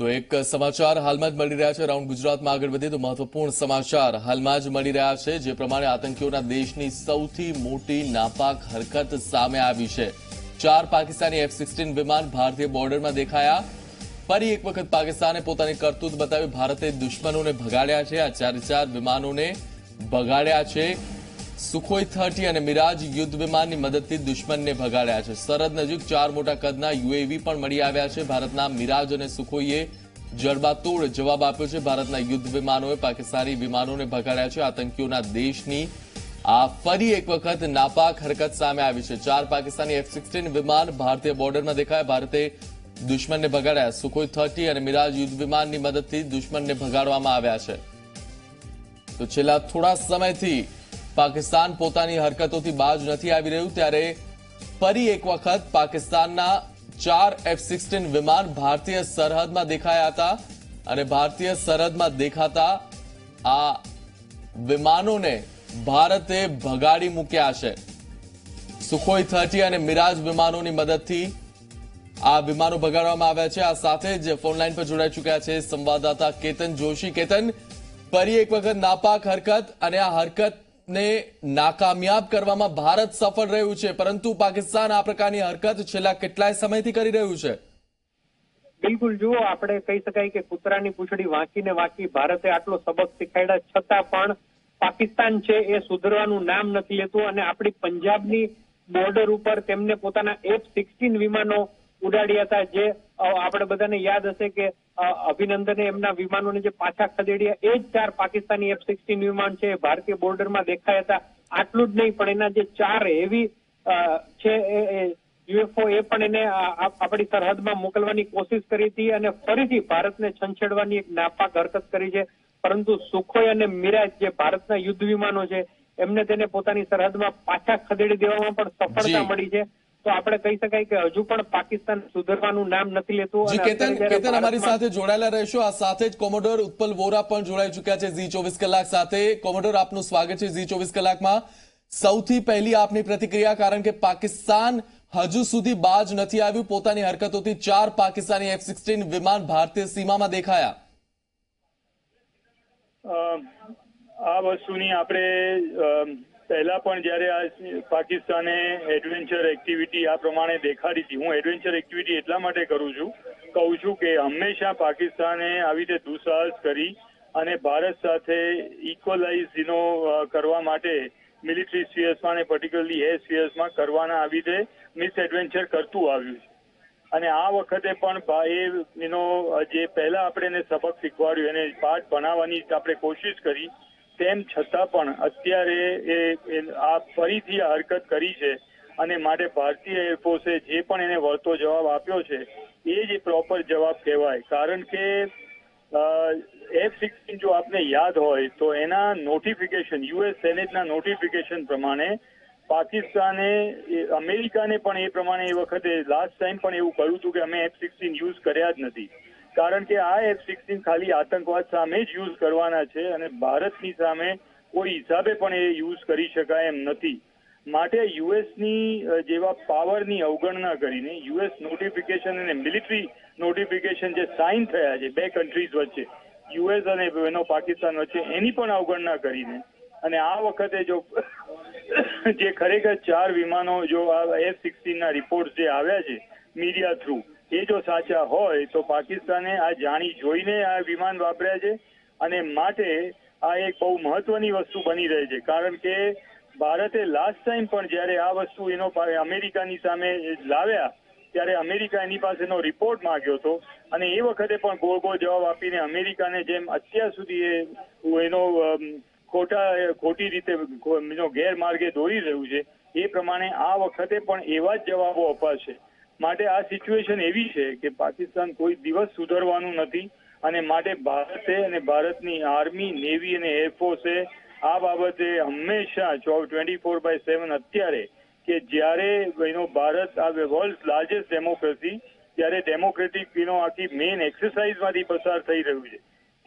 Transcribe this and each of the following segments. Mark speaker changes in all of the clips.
Speaker 1: તો એક સમાચાર હાલમાં જ મળી રહ્યા છે. રાઉન્ડ ગુજરાતમાં આગળ વધીએ તો મહત્વપૂર્ણ સમાચાર હાલમાં જ મળી રહ્યા છે, જે પ્રમાણે આતંકીઓના દેશની સૌથી મોટી નાપાક હરકત સામે આવી છે. ચાર પાકિસ્તાની એફ સિક્સટીન વિમાન ભારતીય બોર્ડરમાં દેખાયા. ફરી એક વખત પાકિસ્તાને પોતાની કરતૂત બતાવી ભારતે દુશ્મનોને ભગાડ્યા છે. આ ચારે ચાર વિમાનોને ભગાડ્યા છે. સુખોઈ થર્ટી અને મિરાજ યુદ્ધ વિમાનની મદદથી દુશ્મનને ભગાડ્યા છે. સરહદ નજીક ચાર મોટા કદના યુએવી પણ મળી આવ્યા છે. ભારતના મિરાજ અને સુખોઈએ જડબાતોડ જવાબ આપ્યો છે. ભારતના યુદ્ધ વિમાનોએ પાકિસ્તાની વિમાનોને ભગાડ્યા છે. આતંકીઓના દેશની આ ફરી એક વખત નાપાક હરકત સામે આવી છે. ચાર પાકિસ્તાની એફ સિક્સટીન વિમાન ભારતીય બોર્ડરમાં દેખાયા. ભારતે દુશ્મનને ભગાડ્યા. સુખોઈ થર્ટી અને મિરાજ યુદ્ધ વિમાનની મદદથી દુશ્મનને ભગાડવામાં આવ્યા છે. તો છેલ્લા થોડા સમયથી પાકિસ્તાન પોતાની હરકતોથી બાજ નથી આવી રહ્યું, ત્યારે ફરી એક વખત પાકિસ્તાનના ચાર એફ સિક્સટીન વિમાન ભારતીય સરહદમાં દેખાયા હતા અને ભારતીય સરહદમાં દેખાતા આ વિમાનોને ભારતે ભગાડી મૂક્યા છે. સુખોઈ થર્ટી અને મિરાજ વિમાનોની મદદથી આ વિમાનો ભગાડવામાં આવ્યા છે. આ સાથે જ ફોનલાઈન પર જોડાઈ ચૂક્યા છે સંવાદદાતા કેતન જોશી. કેતન, ફરી એક વખત નાપાક હરકત અને આ હરકતને નાકામયાબ કરવામાં ભારત સફળ રહ્યું છે, પરંતુ પાકિસ્તાન આ પ્રકારની હરકત છેલ્લા કેટલાય સમયથી કરી રહ્યું છે?
Speaker 2: બિલકુલ, જુઓ, આપણે કહી શકાય કે કૂતરાની પૂંછડી વાંકીને વાંકી ભારતે આટલો સબક શીખાડ્યા, છતાં પણ પાકિસ્તાન છે એ સુધરવાનું નામ નથી લેતું અને આપણી પંજાબની બોર્ડર ઉપર તેમને પોતાના એફ સિક્સટીન વિમાનો ઉડાડ્યા હતા, જે આપણે બધાને યાદ હશે કે અભિનંદને એમના વિમાનોને જે પાછા ખદેડ્યા એ જ ચાર પાકિસ્તાની એફ સિક્સટીન વિમાન છે ભારતીય બોર્ડરમાં દેખાયા હતા. આટલું જ નહીં પણ એના જે ચાર હેવી છે યુએફઓ એ પણ એને આપણી સરહદમાં મોકલવાની કોશિશ કરી હતી અને ફરીથી ભારતને છંછેડવાની એક નાપાક હરકત કરી છે. પરંતુ સુખોઈ અને મિરાજ જે ભારતના યુદ્ધ વિમાનો છે એમને તેને પોતાની સરહદમાં પાછા ખદેડી દેવામાં પણ સફળતા મળી છે. તો આપણે કહી શકાય કે હજુ પણ પાકિસ્તાન સુધરવાનું નામ નથી લેતું
Speaker 1: જી કેતન કેતન અમારી સાથે જોડાયેલા રહેશો. આ સાથે જ કોમોડોર ઉત્પલ વોરા પણ જોડાઈ ચૂક્યા છે ઝી ચોવીસ કલાક સાથે. કોમોડોર આપનું સ્વાગત છે ઝી ચોવીસ કલાકમાં. સૌથી પહેલી આપની પ્રતિક્રિયા કારણ કે પાકિસ્તાન હજુ સુધી બાજ નથી આવ્યું. પોતાની હરકતોથી ચાર પાકિસ્તાની એફ સિક્સટીન વિમાન ભારતીય સીમામાં દેખાયા.
Speaker 3: આ વસ્તુની આપણે પહેલા પણ જ્યારે આ પાકિસ્તાને એડવેન્ચર એક્ટિવિટી આ પ્રમાણે દેખાડી હતી, હું એડવેન્ચર એક્ટિવિટી એટલા માટે કરું છું, કહું છું કે હંમેશા પાકિસ્તાને આવી રીતે દુઃસાહસ કરી અને ભારત સાથે ઇક્વલાઇઝ યુનો કરવા માટે મિલિટરી સ્પીયર્સમાં અને પર્ટિક્યુલરલી એર સ્પીયર્સમાં કરવાના આવી રીતે મિસ એડવેન્ચર કરતું આવ્યું છે. અને આ વખતે પણ એ એનો જે પહેલા આપણે એને સબક શીખવાડ્યું, એને પાઠ બનાવવાની આપણે કોશિશ કરી તેમ છતાં પણ અત્યારે એ આ ફરીથી હરકત કરી છે અને માટે ભારતીય એરફોર્સે જે પણ એને વળતો જવાબ આપ્યો છે, એ જ પ્રોપર જવાબ કહેવાય. કારણ કે એફ સિક્સટીન જો આપને યાદ હોય, તો એના નોટિફિકેશન યુએસ સેનેટના નોટિફિકેશન પ્રમાણે પાકિસ્તાને અમેરિકાને પણ એ પ્રમાણે એ વખતે લાસ્ટ ટાઈમ પણ એવું કહ્યું હતું કે અમે એફ સિક્સટીન યુઝ કર્યા જ નથી. કારણ કે આ એફ સિક્સટીન ખાલી આતંકવાદ સામે જ યુઝ કરવાના છે અને ભારતની સામે કોઈ હિસાબે પણ એ યુઝ કરી શકાય એમ નથી. માટે યુએસની જેવા પાવરની અવગણના કરીને યુએસ નોટિફિકેશન અને મિલિટરી નોટિફિકેશન જે સાઇન થયા છે બે કન્ટ્રીઝ વચ્ચે યુએસ અને એનો પાકિસ્તાન વચ્ચે, એની પણ અવગણના કરીને અને આ વખતે જો જે ખરેખર ચાર વિમાનો, જો આ એફ સિક્સટીનના રિપોર્ટ જે આવ્યા છે મીડિયા થ્રુ એ જો સાચા હોય તો પાકિસ્તાને આ જાણી જોઈને આ વિમાન વાપર્યા છે અને માટે આ એક બહુ મહત્વની વસ્તુ બની રહી છે. કારણ કે ભારતે લાસ્ટ ટાઈમ પણ જ્યારે આ વસ્તુ એનો અમેરિકાની સામે લાવ્યા, ત્યારે અમેરિકા એની પાસેનો રિપોર્ટ માંગ્યો હતો અને એ વખતે પણ ગોળ ગોળ જવાબ આપીને અમેરિકાને જેમ અત્યાર સુધી એનો ખોટા, ખોટી રીતે ગેરમાર્ગે દોરી રહ્યું છે, એ પ્રમાણે આ વખતે પણ એવા જ જવાબો અપાશે. માટે આ સિચ્યુએશન એવી છે કે પાકિસ્તાન કોઈ દિવસ સુધરવાનું નથી અને માટે ભારતે અને ભારતની આર્મી નેવી અને એરફોર્સે આ બાબતે હંમેશા ટ્વેન્ટી ફોર બાય સેવન અત્યારે કે જ્યારે એનો ભારત આ વર્લ્ડ લાર્જેસ્ટ ડેમોક્રેસી ત્યારે ડેમોક્રેટિક એનો આખી મેઇન એક્સરસાઇઝમાંથી પસાર થઈ રહ્યું છે.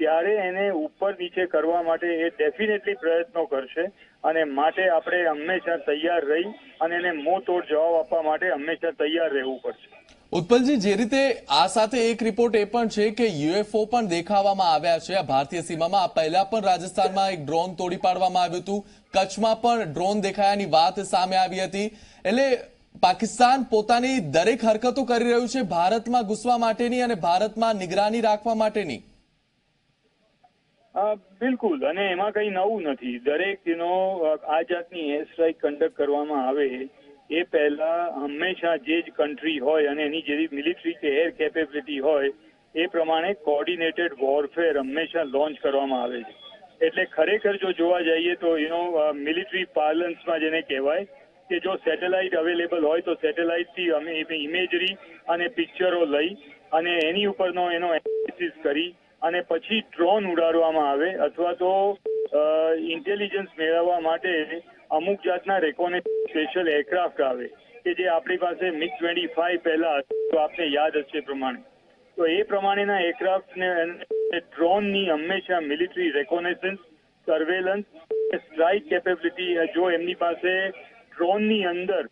Speaker 3: ત્યારે એને ઉપર નીચે કરવા માટે એ ડેફિનેટલી પ્રયત્નો કરશે અને માટે આપણે હંમેશા તૈયાર રહી અને એને મોં તોડ જવાબ આપવા માટે હંમેશા તૈયાર રહેવું પડશે.
Speaker 1: ઉત્પલજી, જે રીતે આ સાથે એક રિપોર્ટ એ પણ છે કે યુએફઓ પણ દેખાવામાં આવ્યા છે. ભારતીય સીમામાં આ પહેલા પણ રાજસ્થાનમાં એક ડ્રોન તોડી પાડવામાં આવ્યું હતું. કચ્છમાં પણ ડ્રોન દેખાયાની વાત સામે આવી હતી. એટલે પાકિસ્તાન પોતાની દરેક હરકતો કરી રહ્યું છે ભારતમાં ઘૂસવા માટેની અને ભારતમાં નિગરાની રાખવા માટેની.
Speaker 3: બિલકુલ. અને એમાં કઈ નવું નથી. દરેક દિનો આ જાતની એર સ્ટ્રાઇક કન્ડક્ટ કરવામાં આવે, એ પહેલા હંમેશા જે જ કન્ટ્રી હોય અને એની જેવી મિલિટરી કે એર કેપેબિલિટી હોય, એ પ્રમાણે કોર્ડિનેટેડ વોરફેર હંમેશા લોન્ચ કરવામાં આવે છે. એટલે ખરેખર જો જોવા જઈએ તો યુનો મિલિટરી પાર્લન્સમાં જેને કહેવાય, કે જો સેટેલાઇટ અવેલેબલ હોય તો સેટેલાઇટથી અમે ઇમેજરી અને પિક્ચરો લઈ અને એની ઉપરનો એનો એનાલિસિસ કરી અને પછી ડ્રોન ઉડાડવામાં આવે અથવા તો ઇન્ટેલિજન્સ મેળવવા માટે અમુક જાતના રેકોને સ્પેશિયલ એરક્રાફ્ટ આવે કે જે આપણી પાસે મિગ ટ્વેન્ટી ફાઈવ પહેલા તો આપને યાદ હશે પ્રમાણે. તો એ પ્રમાણેના એરક્રાફ્ટને ડ્રોનની હંમેશા military reconnaissance surveillance strike capability જો એમની પાસે ડ્રોનની અંદર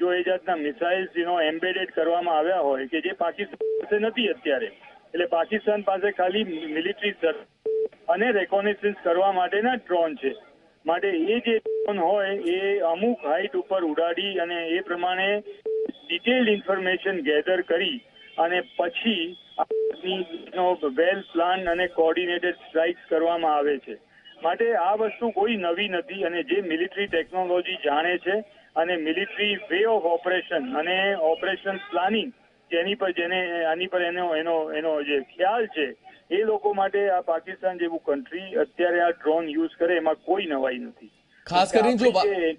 Speaker 3: જો એ જાતના મિસાઇલ્સ એનો એમ્બેડેડ કરવામાં આવ્યા હોય કે જે પાકિસ્તાન પાસે નથી અત્યારે એટલે પાકિસ્તાન પાસે ખાલી મિલિટરી અને રેકોનેસન્સ કરવા માટેના ડ્રોન છે. માટે એ જે ડ્રોન હોય, એ અમુક હાઇટ ઉપર ઉડાડી અને એ પ્રમાણે ડિટેલ્ડ ઇન્ફોર્મેશન ગેધર કરી અને પછી વેલ પ્લાન અને કોર્ડિનેટેડ સ્ટ્રાઇક્સ કરવામાં આવે છે. માટે આ વસ્તુ કોઈ નવી નથી અને જે મિલિટરી ટેકનોલોજી જાણે છે અને મિલિટરી વે ઓફ ઓપરેશન અને ઓપરેશન પ્લાનિંગ જેની પર જેને આની પર એનો એનો એનો જે ખ્યાલ છે એ લોકો માટે આ પાકિસ્તાન જેવું કન્ટ્રી અત્યારે આ ડ્રોન યુઝ કરે એમાં કોઈ નવાઈ નથી.
Speaker 1: ખાસ કરીને જો
Speaker 3: જે-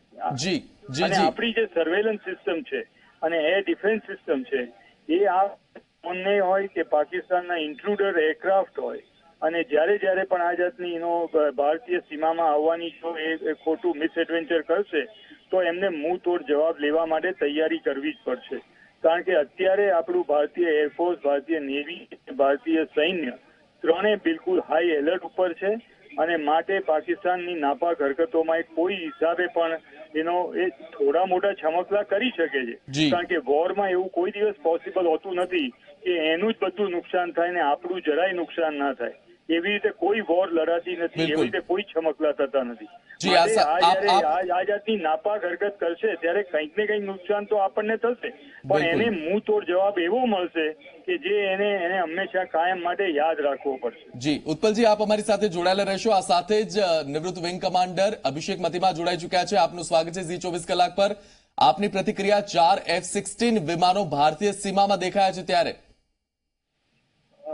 Speaker 1: જી
Speaker 3: અને આપણી જે સર્વેલન્સ સિસ્ટમ છે અને એર ડિફેન્સ સિસ્ટમ છે એ આ ડ્રોનને હોય કે પાકિસ્તાનના ઇન્ટ્રુડર એરક્રાફ્ટ હોય અને જ્યારે જ્યારે પણ આ જાતની એનો ભારતીય સીમામાં આવવાની જો એ એ ખોટું મિસએડવેન્ચર કરશે તો એમને મુંહ તોડ જવાબ લેવા માટે તૈયારી કરવી જ પડશે. કારણ કે અત્યારે આપણું ભારતીય એરફોર્સ ભારતીય નેવી ભારતીય સૈન્ય ત્રણે બિલકુલ હાઈ એલર્ટ ઉપર છે અને માટે પાકિસ્તાનની નાપાક હરકતોમાં કોઈ હિસાબે પણ એનો એ થોડા મોટા છમકલા કરી શકે છે. કારણ કે વોરમાં એવું કોઈ દિવસ પોસિબલ હોતું નથી કે એનું જ બધું નુકસાન થાય ને આપણું જરાય નુકસાન ના થાય. એવી રીતે કોઈ વોર લડાતી નથી એવી રીતે કોઈ છમકલા થતા નથી
Speaker 1: આ
Speaker 3: જાતની નાપાક હરકત કરશે ત્યારે કંઈક ને કંઈક નુકસાન તો આપણને થશે. પણ એને મું તોડ જવાબ એવો મળશે કે જે એને એને હંમેશા કાયમ માટે યાદ રાખવો પડશે.
Speaker 1: જી ઉત્પલજી આપ અમારી સાથે જોડાયેલા રહેશો. આ સાથે જ નિવૃત્ત વિંગ કમાન્ડર અભિષેક મતિમા જોડાઈ ચુક્યા છે. આપનું સ્વાગત છે ઝી ચોવીસ કલાક પર. આપની પ્રતિક્રિયા ચાર એફ સિક્સટીન વિમાનો ભારતીય સીમામાં દેખાયા છે ત્યારે.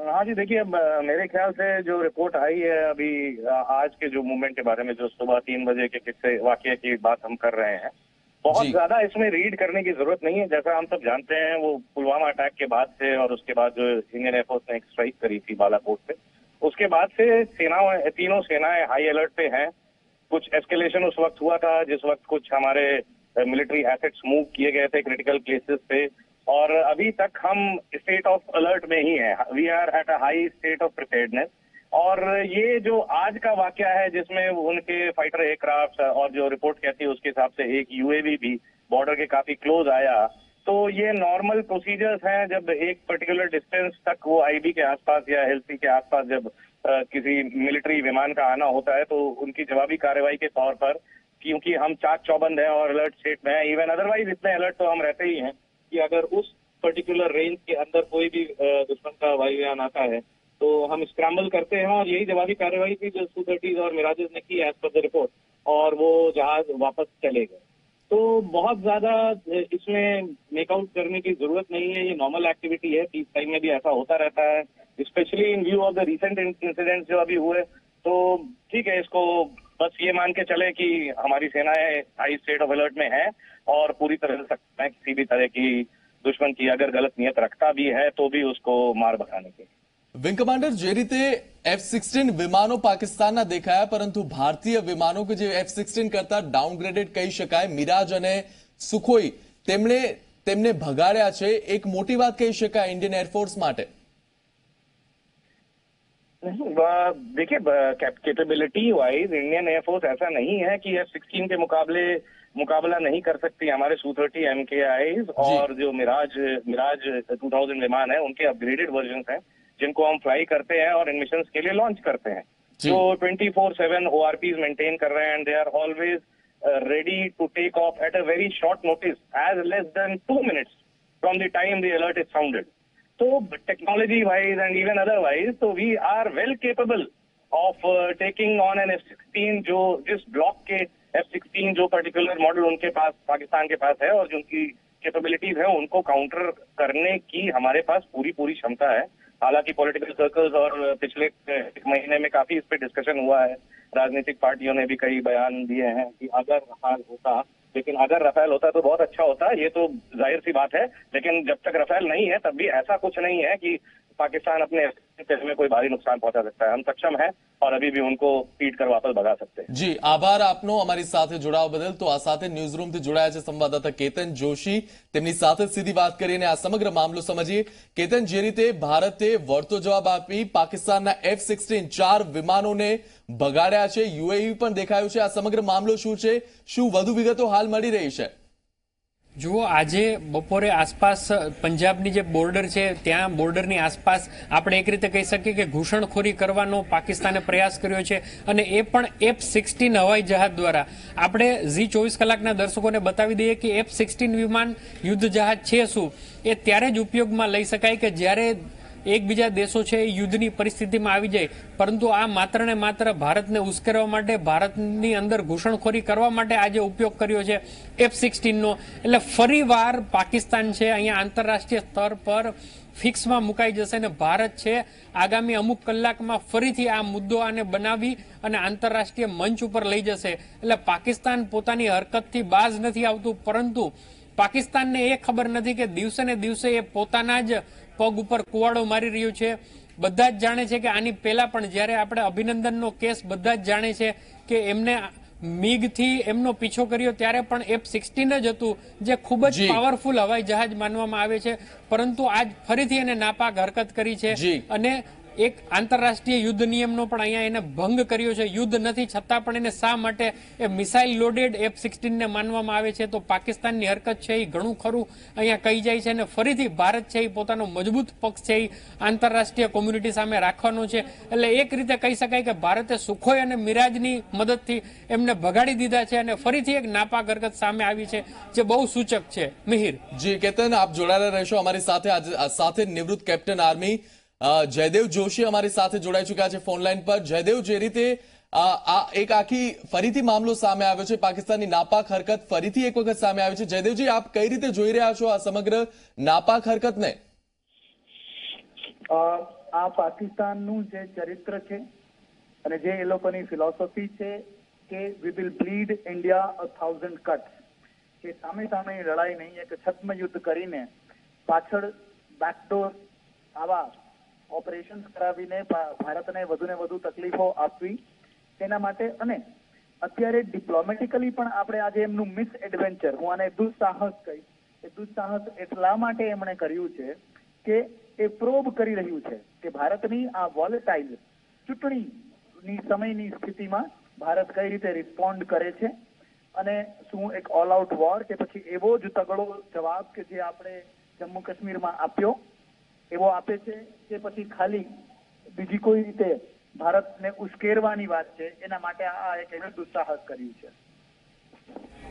Speaker 4: हाँ जी देखिए मेरे ख्याल से जो रिपोर्ट आई है अभी आज के जो मूवमेंट के बारे में जो सुबह तीन बजे के किस्से वाक्य की बात हम कर रहे हैं बहुत ज़्यादा इसमें रीड करने की ज़रूरत नहीं है। जैसा हम सब जानते हैं वो पुलवामा अटैक के बाद से और उसके बाद जो इंडियन एयरफोर्स ने एक स्ट्राइक करी थी बालाकोट से। उसके बाद से सेनाओं तीनों सेनाएँ हाई अलर्ट पे हैं। कुछ एस्केलेशन उस वक्त हुआ था जिस वक्त कुछ हमारे मिलिट्री एसेट्स मूव किए गए थे क्रिटिकल प्लेसेस पे। और अभी तक हम स्टेट ऑफ़ अलर्ट में ही हैं. We are at a high state of preparedness और ये जो आज का वाक्य है जिसमें उनके फाइटर एयरक्राफ्ट और जो रिपोर्ट कहती है उसके हिसाब से एक यूएवी भी बॉर्डर के काफ़ी क्लोज आया। तो ये नॉर्मल प्रोसीजर्स हैं जब एक पर्टिकुलर डिस्टेंस तक वो आईबी के आसपास या एलसी के आसपास जब अ, किसी मिलिट्री विमान का आना होता है तो उनकी जवाबी कार्रवाई के तौर पर क्योंकि हम चाक चौबंद हैं और अलर्ट स्टेट में हैं इवन अदरवाइज़ इतने अलर्ट तो हम रहते ही हैं। कि अगर उस पर्टिकुलर रेंज के अंदर कोई भी दुश्मन का वायुयान आता है तो हम स्क्रैम्बल करते हैं और यही जवाबी कार्रवाई थी जो सू थर्टीज और मिराजेस ने की एज पर द रिपोर्ट और वो जहाज़ वापस चले गए। तो बहुत ज़्यादा इसमें मेकआउट करने की ज़रूरत नहीं है, ये नॉर्मल एक्टिविटी है पीस टाइम में भी ऐसा होता रहता है specially in view of the recent incidents जो अभी हुए। तो ठीक है, इसको बस ये मान के चले कि हमारी सेनाएं हाई स्टेट ऑफ अलर्ट में है और पूरी तरह से सक्षम है किसी भी तरह की दुश्मन की अगर गलत नियत रखता भी है तो भी उसको मार भगाने के
Speaker 1: વિંગ કમાન્ડર જે રીતે એફ સિક્સટીન વિમાનો પાકિસ્તાનના દેખાયા પરંતુ ભારતીય વિમાનો કે જે એફ સિક્સટીન કરતા ડાઉનગ્રેડેડ કહી શકાય મિરાજ અને સુખોઈ તેમણે તેમને ભગાડ્યા છે એક મોટી વાત કહી શકાય ઇન્ડિયન એરફોર્સ માટે
Speaker 4: नहीं ब- देखिए कैपेबिलिटी वाइज इंडियन एयरफोर्स ऐसा नहीं है कि एफ़ सिक्सटीन के मुकाबले मुकाबला नहीं कर सकती हमारे Su thirty M K Is और जो मिराज मिराज 2000 विमान है उनके अपग्रेडेड वर्जन हैं जिनको हम फ्लाई करते हैं और इन मिशन के लिए लॉन्च करते हैं।
Speaker 1: जी।
Speaker 4: जो twenty four seven O R Ps maintain कर रहे हैं and they are always ready to take off at a very short notice as less than two minutes from the time the alert is sounded तो technology wise and even otherwise तो we are well capable of taking on an F sixteen जो, जिस block के F sixteen जो particular model उनके पास, पाकिस्तान के पास है और जो उनकी कैपेबिलिटीज है, उनको काउंटर करने की हमारे पास पूरी पूरी क्षमता है। हालाँकि पॉलिटिकल सर्कल्स और पिछले एक महीने में काफ़ी इस पे डिस्कशन हुआ है। राजनीतिक पार्टियों ने भी कई बयान दिए हैं कि अगर रफाल होता लेकिन अगर रफेल होता तो बहुत अच्छा होता ये तो जाहिर सी बात है लेकिन जब तक रफेल नहीं है तब भी ऐसा कुछ नहीं है कि पाकिस्तान अपने पैसे में कोई भारी नुकसान पहुंचा सकता है हम सक्षम हैं और अभी भी उनको पीट कर वापस भगा सकते हैं
Speaker 1: જી આભાર આપનો અમારી સાથે જોડાવા બદલ તો આ સાથે ન્યૂઝ રૂમથી જોડાયા છે સંવાદદાતા કેતન જોશી તેમની સાથે સીધી વાત કરીને આ સમગ્ર મામલો સમજીએ કેતન જે રીતે ભારતે વળતો જવાબ આપી પાકિસ્તાનના એફ સિક્સટીન ચાર વિમાનોને ભગાડ્યા છે યુએઈ પણ દેખાયું છે આ સમગ્ર મામલો શું છે શું વધુ વિગતો હાલ મળી રહી છે
Speaker 5: જુઓ, આજે બપોરે આસપાસ પંજાબની જે બોર્ડર છે, ત્યાં બોર્ડરની આસપાસ આપણે એક રીતે કહી શકીએ કે ઘૂસણખોરી કરવાનો પાકિસ્તાને પ્રયાસ કર્યો છે અને એ પણ એફ સિક્સટીન હવાઈ જહાજ દ્વારા. આપણે ઝી ચોવીસ કલાકના દર્શકોને બતાવી દઈએ કે એફ સિક્સટીન વિમાન યુદ્ધ જહાજ છે શું? એ ત્યારે જ ઉપયોગમાં લઈ શકાય કે જ્યારે એકબીજા દેશો છે એ યુદ્ધની પરિસ્થિતિમાં આવી જાય. પરંતુ આ માત્ર ને માત્ર ભારતને ઉશ્કેરવા માટે, ભારતની અંદર ઘૂસણખોરી કરવા માટે આજે ઉપયોગ કર્યો છે એફ સિક્સટીનનો એટલે ફરીવાર પાકિસ્તાન છે, અહીંયા આંતરરાષ્ટ્રીય સ્તર પર ફિક્સમાં મુકાઈ જશે અને ભારત છે, આગામી અમુક કલાકમાં ફરીથી આ મુદ્દો આને બનાવી અને આંતરરાષ્ટ્રીય મંચ ઉપર લઈ જશે. એટલે પાકિસ્તાન પોતાની હરકતથી બાજ નથી આવતું, પરંતુ પાકિસ્તાનને એ ખબર નથી કે દિવસે ને દિવસે એ પોતાના જ પગ ઉપર કુવાડો મારી રહ્યું છે. બધા જ જાણે છે કે આની પહેલા પણ જ્યારે આપણે અભિનંદનનો કેસ બધા જ જાણે છે કે એમને મીગથી એમનો પીછો કર્યો ત્યારે પણ એફ સિક્સટીન જ હતું જે ખૂબ જ પાવરફુલ હવાઈ જહાજ માનવામાં આવે છે. પરંતુ આજ ફરીથી એને નાપાક હરકત કરી છે અને એક આંતરરાષ્ટ્રીય યુદ્ધ નિયમનો પણ અહીંયા એને ભંગ કર્યો છે. યુદ્ધ નથી, છતાં પણ એને શા માટે એ મિસાઇલ લોડેડ એફ સિક્સટીનને માનવામાં આવે છે? તો પાકિસ્તાનની હરકત છે એ ઘણું ખરું અહીંયા કહી જાય છે અને ફરીથી ભારત છે એ પોતાનો મજબૂત પક્ષ છે એ આંતરરાષ્ટ્રીય કોમ્યુનિટી સામે રાખવાનો છે. એટલે એક રીતે કહી શકાય કે ભારતે સુખોઈ અને મિરાજની મદદથી એમને ભગાડી દીધા છે અને ફરીથી એક નાપાક હરકત સામે આવી છે, જે બહુ સૂચક છે. મિહિર.
Speaker 1: જી, કેતન, આપ જોડાયેલા રહેશો અમારી સાથે. સાથે નિવૃત્ત કેપ્ટન આર્મી જયદેવ જોશી અમારી સાથે જોડાઈ ચુક્યા છે ફોન લાઈન પર. જયદેવ, જે રીતે આ એક આખી ફરીથી મામલો સામે આવ્યો છે, પાકિસ્તાનની નાપાક હરકત ફરીથી એક વખત સામે આવી છે. જયદેવજી, આપ કઈ રીતે જોઈ રહ્યા છો આ સમગ્ર નાપાક હરકતને?
Speaker 6: આ પાકિસ્તાનનું જે ચરિત્ર છે અને જે એ લોકોની ફિલોસોફી છે કે we will bleed India a thousand cut કે સામે સામે લડાઈ નહીં એક છદ્મ યુદ્ધ કરીને પાછળ બેકડોર આવા ઓપરેશન કરાવીને ભારતને વધુ ને વધુ તકલીફો આપવી તેના માટે અને અત્યારે ડિપ્લોમેટિકલી પણ આપણે આજે એમનું મિસ એડવેન્ચર હું આને દુસ્સાહસ કહીશ એ દુસ્સાહસ એટલા માટે એમણે કર્યું છે કે એ પ્રોબ કરી રહ્યું છે કે ભારતની આ વોલેટાઇલ ચૂંટણીની સમયની સ્થિતિમાં ભારત કઈ રીતે રિસ્પોન્ડ કરે છે અને શું એક ઓલ આઉટ વોર કે પછી એવો જ તગડો જવાબ કે જે આપણે જમ્મુ કાશ્મીરમાં આપ્યો એવો આપે છે કે પછી ખાલી બીજી કોઈ રીતે ભારતને ઉશ્કેરવાની વાત છે, એના માટે આ એક એને દુસ્સાહસ કર્યું છે.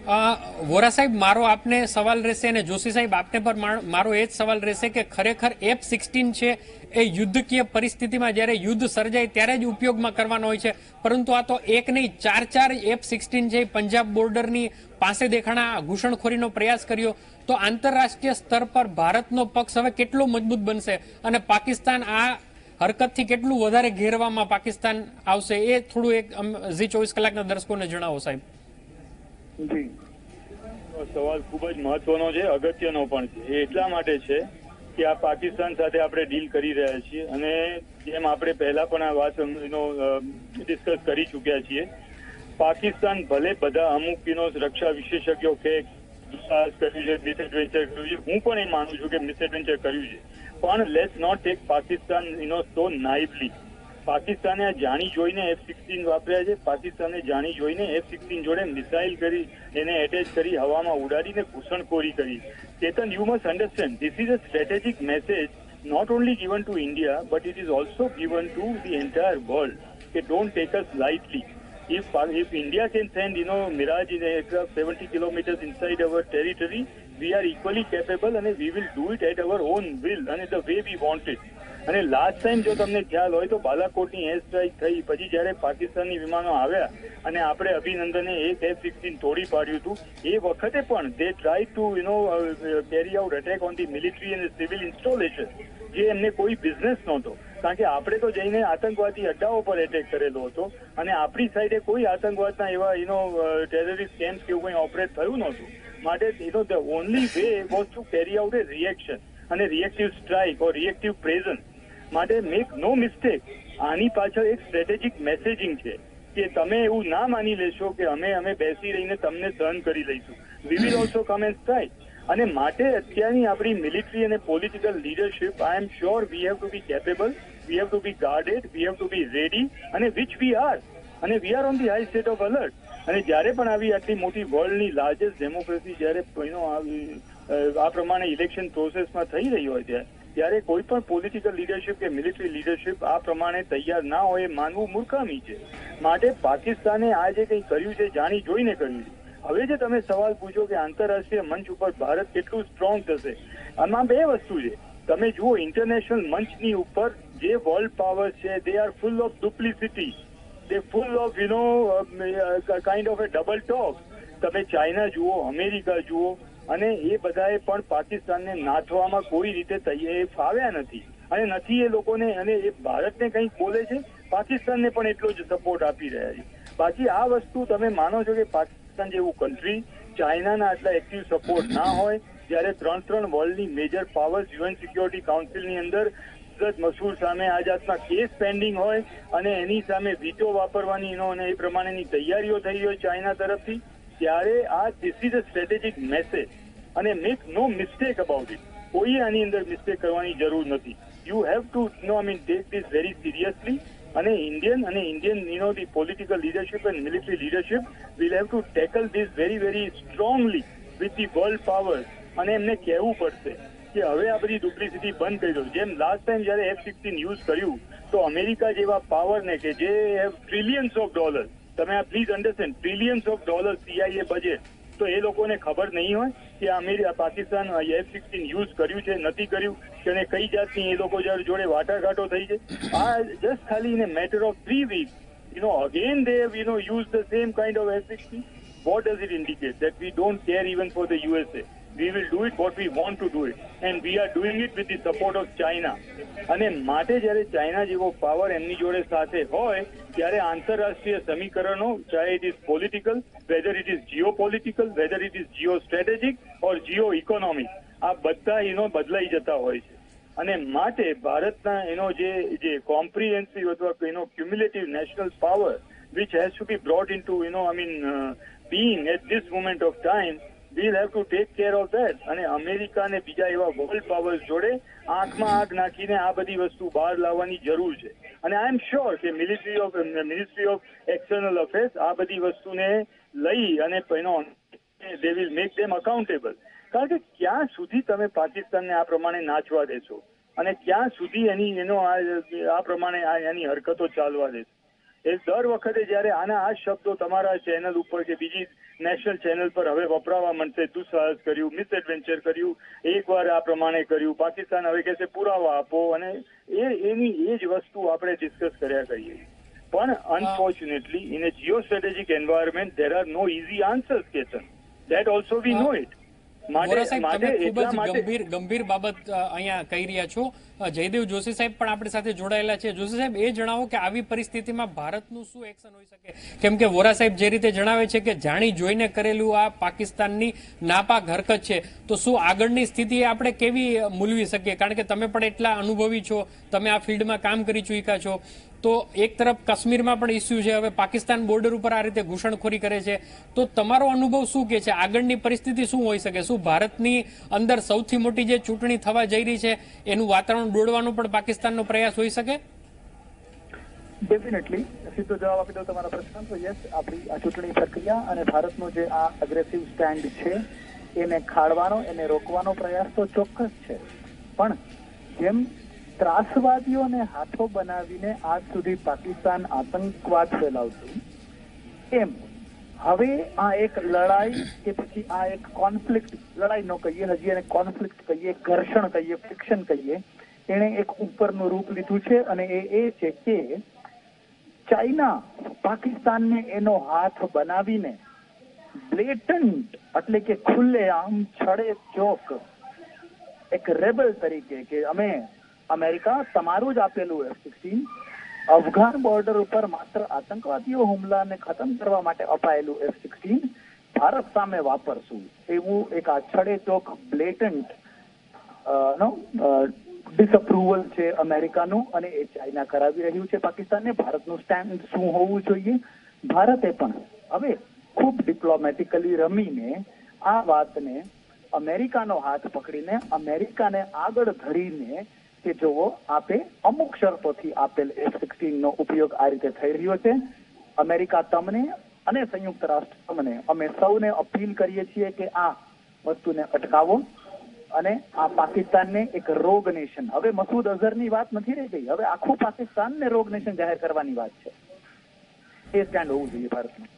Speaker 5: વોરા સાહેબ, મારો આપને સવાલ રહેશે અને જોશી સાહેબ, આપને પર મારો એ જ સવાલ રહેશે કે ખરેખર એફ સિક્સટીન છે એ યુદ્ધકીય પરિસ્થિતિમાં જ્યારે યુદ્ધ સર્જાય ત્યારે જ ઉપયોગમાં કરવાનો હોય છે. પરંતુ આ તો એક નહીં ચાર ચાર એફ સિક્સટીન છે પંજાબ બોર્ડરની પાસે દેખાણા ઘૂસણખોરીનો પ્રયાસ કર્યો. તો આંતરરાષ્ટ્રીય સ્તર પર ભારતનો પક્ષ હવે કેટલો મજબૂત બનશે અને પાકિસ્તાન આ હરકતથી કેટલું વધારે ઘેરવામાં પાકિસ્તાન આવશે એ થોડું એક ઝી ચોવીસ કલાકના દર્શકોને જણાવો સાહેબ.
Speaker 3: સવાલ ખૂબ જ મહત્વનો છે, અગત્યનો પણ છે. એ એટલા માટે છે કે આ પાકિસ્તાન સાથે આપણે ડીલ કરી રહ્યા છીએ અને જેમ આપણે પહેલા પણ આ વાત ડિસ્કસ કરી ચૂક્યા છીએ, પાકિસ્તાન ભલે બધા અમુક રક્ષા વિશેષજ્ઞો કે કર્યું છે મિસએડવેન્ચર કર્યું છે, હું પણ એ માનું છું કે મિસએડવેન્ચર કર્યું છે. પણ let's not take Pakistan you so naively પાકિસ્તાને આ જાણી જોઈને એફ સિક્સટીન વાપર્યા છે પાકિસ્તાને જાણી જોઈને એફ સિક્સટીન જોડે મિસાઇલ કરી એને એટેચ કરી હવામાં ઉડાડીને ઘૂસણખોરી કરી Chetan you must understand this is a strategic message given to India, but it is also given to the entire world. They don't take us lightly. If if India can send, you know, Mirage in aircraft 70 kilometers inside our territory, we are equally capable and we will do it at our own will and the way we want it. અને last time જો તમને ખ્યાલ હોય તો બાલાકોટની air strike થઈ. પછી જ્યારે પાકિસ્તાની વિમાનો આવ્યા અને આપણે અભિનંદને એક એફ સિક્સટીન તોડી પાડ્યું હતું, એ વખતે પણ they try to you know carry out attack on the military અને સિવિલ ઇન્સ્ટોલેશન જે એમને કોઈ બિઝનેસ નહોતો. કારણ કે આપણે તો જઈને આતંકવાદી અડ્ડાઓ પર એટેક કરેલો હતો અને આપણી સાઈડે કોઈ આતંકવાદના એવા યુનો ટેરરિસ્ટ કેમ્પ કે એવું કંઈ ઓપરેટ થયું નહોતું. માટે you know the only way was to carry out a reaction અને reactive strike or reactive presence માટે મેક નો મિસ્ટેક આની પાછળ એક સ્ટ્રેટેજિક મેસેજિંગ છે કે તમે એવું ના માની લેશો કે અમે અમે બેસી રહીને તમને સહન કરી લઈશું. We will also come and strike અને માટે અત્યારની આપણી મિલિટરી અને political leadership I am sure we have to be capable we have to be guarded we have to be ready અને વિચ વી આર અને we are on the high state of alert અને જ્યારે પણ આવી આટલી મોટી વર્લ્ડની largest democracy જ્યારે અ, આ પ્રમાણે ઇલેક્શન પ્રોસેસમાં થઈ રહી હોય ત્યારે ત્યારે કોઈ પણ પોલિટિકલ લીડરશિપ કે મિલિટરી લીડરશિપ આ પ્રમાણે તૈયાર ના હોય માનવું મૂર્ખામી છે. માટે પાકિસ્તાને આ જે કંઈ કર્યું છે જાણી જોઈને કર્યું છે. હવે જે તમે સવાલ પૂછો કે આંતરરાષ્ટ્રીય મંચ ઉપર ભારત કેટલું સ્ટ્રોંગ થશે, આમાં બે વસ્તુ છે. તમે જુઓ ઇન્ટરનેશનલ મંચની ઉપર જે વર્લ્ડ પાવર છે they are full of duplicity they full of you know kind of a double talk તમે ચાઇના જુઓ અમેરિકા જુઓ અને એ બધાએ પણ પાકિસ્તાનને નાથવામાં કોઈ રીતે તૈયારી ફાવ્યા નથી. અને નથી એ લોકોને, અને એ ભારતને કંઈક બોલે છે, પાકિસ્તાનને પણ એટલો જ સપોર્ટ આપી રહ્યા છે. બાકી આ વસ્તુ તમે માનો છો કે પાકિસ્તાન જેવું કન્ટ્રી ચાઇનાના આટલા એક્ટિવ સપોર્ટ ના હોય, જ્યારે ત્રણ ત્રણ વર્લ્ડની મેજર પાવર્સ યુએન સિક્યોરિટી કાઉન્સિલની અંદર સુરત મસૂર સામે આ જાતના કેસ પેન્ડિંગ હોય, અને એની સામે વીટો વાપરવાની એનો અને એ પ્રમાણેની તૈયારીઓ થઈ હોય ચાઇના તરફથી ત્યારે આ this is a strategic message અને make no mistake about it કોઈએ આની અંદર મિસ્ટેક કરવાની જરૂર નથી. You have to know I mean take this very seriously અને ઇન્ડિયન અને Indian you know the political leadership and military leadership will have to tackle this very very strongly with the world powers અને એમને કહેવું પડશે કે હવે આ બધી ડુપ્લિસિટી બંધ કરી દો. જેમ લાસ્ટ ટાઈમ જયારે એફ સિક્સટીન યુઝ કર્યું, તો અમેરિકા જેવા પાવરને કે જે હેવ ટ્રિલિયન્સ ઓફ ડોલર તમે આ please understand trillions of dollar CIA budget તો એ લોકોને ખબર નહીં હોય કે America Pakistan F sixteen use કર્યું છે, નથી કર્યું, કે અને કઈ જાતની એ લોકો જોડે વાટાઘાટો થઈ છે. આ જસ્ટ ખાલી in matter of three week you know again they you know use the same kind of F sixteen what does it indicate that we don't care even for the USA. We will do it what we want to do it. And we are doing it with the support of China. અને માટે જ્યારે China જેવો power એમની જોડે સાથે હોય ત્યારે આંતરરાષ્ટ્રીય સમીકરણો ચાહે it is political weather it is geo political weather it is geo strategic or geo economic આ બધા એનો બદલાઈ જતા હોય છે અને માટે ભારતના એનો જે જે કોમ્પ્રિહેન્સિવ અથવા એનો cumulative national power which has to be broad in to know, I mean uh, at this moment of time we'll have to take care of that અને અમેરિકા અને બીજા એવા વર્લ્ડ પાવર્સ જોડે આંખમાં આંખ નાખીને આ બધી વસ્તુ બહાર લાવવાની જરૂર છે. અને આઈ એમ શ્યોર કે military of ministry of external affairs આ બધી વસ્તુને લઈ અને એનો they will make them accountable કારણ કે ક્યાં સુધી તમે પાકિસ્તાનને આ પ્રમાણે નાચવા દેશો? અને ક્યાં સુધી એની, એનો આ પ્રમાણે એની હરકતો ચાલવા દેશો? એ દર વખતે જ્યારે આના આ શબ્દો તમારા ચેનલ ઉપર કે બીજી નેશનલ ચેનલ પર હવે વપરાવા માંડશે દુઃસાહસ કર્યું મિસએડવેન્ચર કર્યું એકવાર આ પ્રમાણે કર્યું પાકિસ્તાન હવે કહેશે પુરાવા આપો અને એ એની એ જ વસ્તુ આપણે ડિસ્કસ કર્યા કરીએ. પણ unfortunately in a geo strategic environment there are no easy answers Ketan that also we know
Speaker 5: it
Speaker 3: Vora
Speaker 5: સાહેબ તમે ખૂબ જ ગંભીર ગંભીર બાબત અહીંયા કહી રહ્યા છો. જયદેવ જોશી સાહેબ પણ આપણી સાથે જોડાયેલા છે. જોશી સાહેબ એ જણાવો કે આવી પરિસ્થિતિમાં ભારતનું શું એક્શન હોઈ શકે? કેમ કે વોરા સાહેબ જે રીતે જણાવે છે કે જાણી જોઈને કરેલું આ પાકિસ્તાનની નાપાક હરકત છે તો શું આગળની સ્થિતિ આપણે કેવી મૂલવી શકીએ? કારણ કે તમે પણ એટલા અનુભવી છો. તમે આ ફિલ્ડમાં કામ કરી ચૂક્યા છો. તો એક તરફ કાશ્મીરમાં પણ ઇસ્યુ છે. હવે પાકિસ્તાન બોર્ડર ઉપર આ રીતે ઘૂસણખોરી કરે છે. તો તમારો અનુભવ શું કે છે? આગળની પરિસ્થિતિ શું હોઈ શકે? શું ભારતની અંદર સૌથી મોટી જે ચૂંટણી થવા જઈ રહી છે, એનું વાતાવરણ દોડવાનો પણ પાકિસ્તાનનો પ્રયાસ હોઈ શકે?
Speaker 6: ડેફિનેટલી સીધો જવાબ આપી દઉં તમારા પ્રશ્ન તો યસ આપણી આ ચૂંટણી પ્રક્રિયા અને ભારતનું જે આ અગ્રેસિવ સ્ટેન્ડ છે, એને ખાળવાનો, એને રોકવાનો પ્રયાસ તો ચોક્કસ છે. પણ જેમ ત્રાસવાદીઓને હાથો બનાવીને આજ સુધી પાકિસ્તાન આતંકવાદ ફેલાવતું. એમ, હવે આ એક લડાઈ કે પછી આ એક કોન્ફ્લિક્ટ લડાઈ નો કહીએ, હજી એને કોન્ફ્લિક્ટ કહીએ, ઘર્ષણ કહીએ ફ્રિક્શન કહીએ, એણે એક ઉપરનું રૂપ લીધું છે અને એ એ છે કે ચાઇના પાકિસ્તાનને એનો હાથ બનાવીને બ્લેટન્ટ એટલે કે ખુલ્લેઆમ છડે ચોક, એક રેબલ તરીકે કે અમે અમેરિકા તમારું જ આપેલું એફ સિક્સટીન અફઘાન બોર્ડર ઉપર માત્ર આતંકવાદીઓ હુમલાને ખતમ કરવા માટે અપાયેલું એફ સિક્સટીન ભારત સામે વાપરશું. એવું એક આછડે ચોક બ્લેટન્ટ નો ડિસઅપ્રુવલ છે અમેરિકાનું અને એ ચાઇના કરાવી રહ્યું છે પાકિસ્તાનને. ભારતનું સ્ટેન્ડ શું હોવું જોઈએ? ભારતે પણ હવે ખૂબ ડિપ્લોમેટિકલી રમીને આ વાતને અમેરિકાનો હાથ પકડીને અમેરિકાને આગળ ધરીને કે જુઓ આપે અમુક શરતોથી આપેલ એફ સિક્સટીનનો ઉપયોગ આ રીતે થઈ રહ્યો છે. અમેરિકા તમને અને સંયુક્ત રાષ્ટ્ર તમને, અમે સૌને અપીલ કરીએ છીએ કે આ વસ્તુને અટકાવો અને આ પાકિસ્તાનને એક રોગ નેશન. હવે મસૂદ અઝહરની વાત નથી રહી ગઈ. હવે આખું પાકિસ્તાનને રોગ નેશન જાહેર કરવાની વાત છે. એ સ્ટેન્ડ હોવું જોઈએ ભારતનું.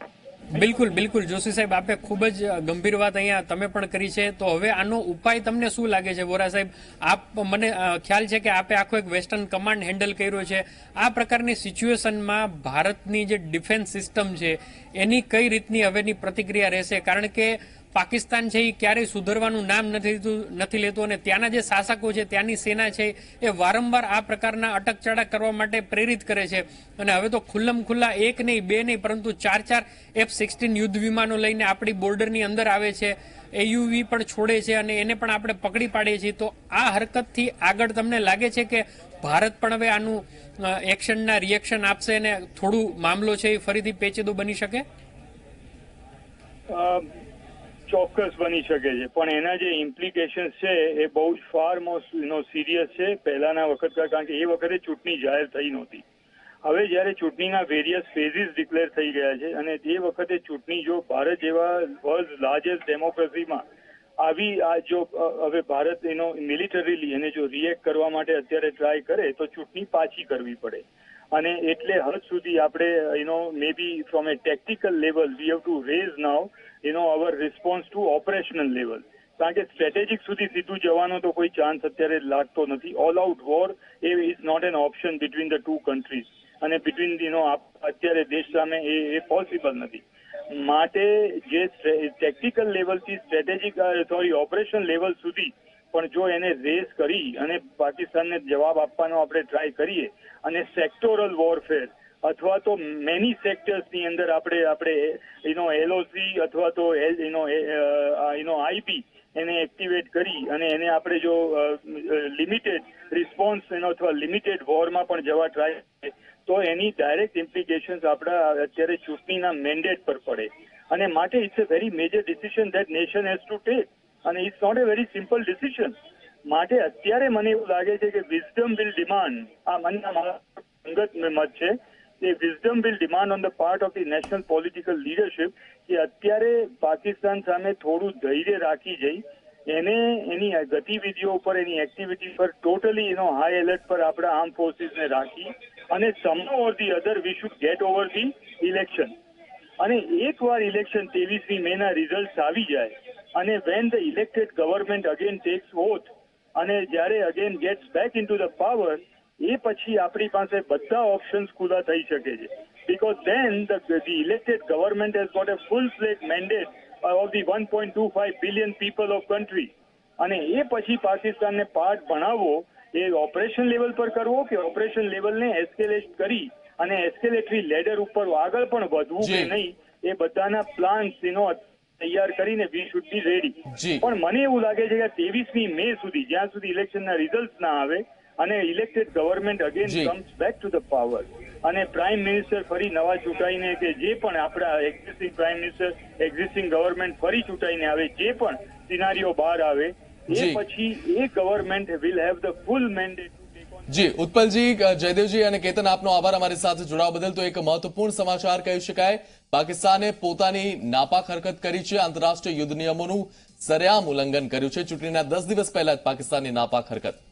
Speaker 5: બિલકુલ બિલકુલ. જોશી સાહેબ, આપે ખૂબ જ ગંભીર વાત અહીંયા તમે પણ કરી છે. તો હવે આનો ઉપાય તમને શું લાગે છે, વોરા સાહેબ? આપ મને ખ્યાલ છે કે આપે આખો એક વેસ્ટર્ન કમાન્ડ હેન્ડલ કર્યો છે. આ પ્રકારની સિચ્યુએશનમાં ભારતની જે ડિફેન્સ સિસ્ટમ છે, એની કઈ રીતની હવેની પ્રતિક્રિયા રહેશે? કારણ કે પાકિસ્તાન છે એ ક્યારેય સુધરવાનું નામ નથી નથી લેતું અને ત્યાંના જે શાસકો છે, ત્યાંની સેના છે, એ વારંવાર આ પ્રકારના અટકચાળા કરવા માટે પ્રેરિત કરે છે. અને હવે તો ખુલ્લમ ખુલ્લા એક નહીં, બે નહીં, પરંતુ ચાર ચાર એફ સિક્સટીન યુદ્ધ વિમાનો લઈને આપણી બોર્ડરની અંદર આવે છે. એયુવી પણ છોડે છે અને એને પણ આપણે પકડી પાડીએ છીએ. તો આ હરકતથી આગળ તમને લાગે છે કે ભારત પણ હવે આનું એક્શનના રિએક્શન આપશે અને થોડું મામલો છે એ ફરીથી પેચીદો બની શકે?
Speaker 3: ચોક્કસ બની શકે છે. પણ એના જે ઇમ્પ્લિકેશન છે, એ બહુ જ ફાર મોસ્ટ નો સિરિયસ છે. પહેલાના વખત કારણ કે એ વખતે ચૂંટણી જાહેર થઈ નહોતી. હવે જ્યારે ચૂંટણીના વેરિયસ ફેઝિસ ડિક્લેર થઈ ગયા છે અને તે વખતે ચૂંટણી જો ભારત જેવા વર્લ્ડ લાર્જેસ્ટ ડેમોક્રેસીમાં આવી, આ જો હવે ભારત એનો મિલિટરીલી એને જો રિએક્ટ કરવા માટે અત્યારે ટ્રાય કરે, તો ચૂંટણી પાછી કરવી પડે. અને એટલે હદ સુધી આપણે એનો may be from a technical level we have to raise now you know our response to operational level કારણ કે સ્ટ્રેટેજિક સુધી સીધું જવાનો તો કોઈ ચાન્સ અત્યારે લાગતો નથી all out war A is not an option between the two countries અને બિટવીન યુ નો અત્યારે દેશ સામે એ એ પોસિબલ નથી માટે જે ટેકનિકલ લેવલથી સ્ટ્રેટેજિક સોરી ઓપરેશન લેવલ સુધી પણ જો એને રેસ કરી અને પાકિસ્તાનને જવાબ આપવાનો આપણે ટ્રાય કરીએ, અને સેક્ટોરલ વોરફેર અથવા તો મેની સેક્ટર્સની અંદર આપણે આપણે એનો એલઓસી અથવા તો એનો એનો આઈપી એને એક્ટિવેટ કરી અને એને આપણે જો લિમિટેડ રિસ્પોન્સ એનો અથવા લિમિટેડ વોરમાં પણ જવા ટ્રાય તો એની ડાયરેક્ટ ઇમ્પ્લિકેશન્સ આપણા અત્યારે ચૂંટણીના મેન્ડેટ પર પડે. અને માટે it's a very major decision that nation has to take અને it's not a very simple decision માટે અત્યારે મને એવું લાગે છે કે વિઝડમ વિલ ડિમાન્ડ આ મને મારા અંગત મત છે કે wisdom will demand on the part of the national political leadership કે અત્યારે પાકિસ્તાન સામે થોડું ધૈર્ય રાખી જઈ. એને એની ગતિવિધિઓ પર એની એક્ટિવિટી પર ટોટલી એનો હાઈ એલર્ટ પર આપણા આર્મ ફોર્સીસને રાખી અને સમનો or the other we should get over the election અને એકવાર ઇલેક્શન ત્રેવીસમી મે ના રિઝલ્ટ આવી જાય અને when the elected government again takes oath અને જ્યારે again gets back in the power એ પછી આપણી પાસે બધા ઓપ્શન્સ ખુલ્લા થઈ શકે છે. Because then the elected government has got a full fledge mandate of the one point two five billion people of country અને એ પછી પાકિસ્તાનને પાર્ટ ભણાવવો એ ઓપરેશન લેવલ પર કરવો કે ઓપરેશન લેવલને એસ્કેલેટ કરી અને એસ્કેલેટરી લેડર ઉપર આગળ પણ વધવું કે નહીં એ બધાના પ્લાન્સ એનો તૈયાર કરીને વી શુડ બી રેડી પણ મને એવું લાગે છે કે ત્રેવીસમી મે સુધી જ્યાં સુધી ઇલેક્શનના રિઝલ્ટ ના આવે અને elected government
Speaker 1: again
Speaker 3: comes back to the power અને પ્રાઇમ મિનિસ્ટર ફરી નવા ચૂંટાઈને કે જે પણ આપણા existing prime minister existing government ફરી ચૂંટાઈને આવે જે પણ સિનારીઓ બહાર આવે એ પછી એ government will have the full
Speaker 1: mandate ji Utpalji Jaydevji અને કેતન આપનો આભાર અમારી સાથે જોડાવા બદલ તો એક મહત્વપૂર્ણ સમાચાર કહી શકાય. પાકિસ્તાને પોતાની નાપાક હરકત કરી છે. આંતરરાષ્ટ્રીય યુદ્ધ નિયમોનું સરેઆમ ઉલ્લંઘન કર્યું છે. ચૂંટણીના દસ દિવસ પહેલા જ પાકિસ્તાનની નાપાક હરકત.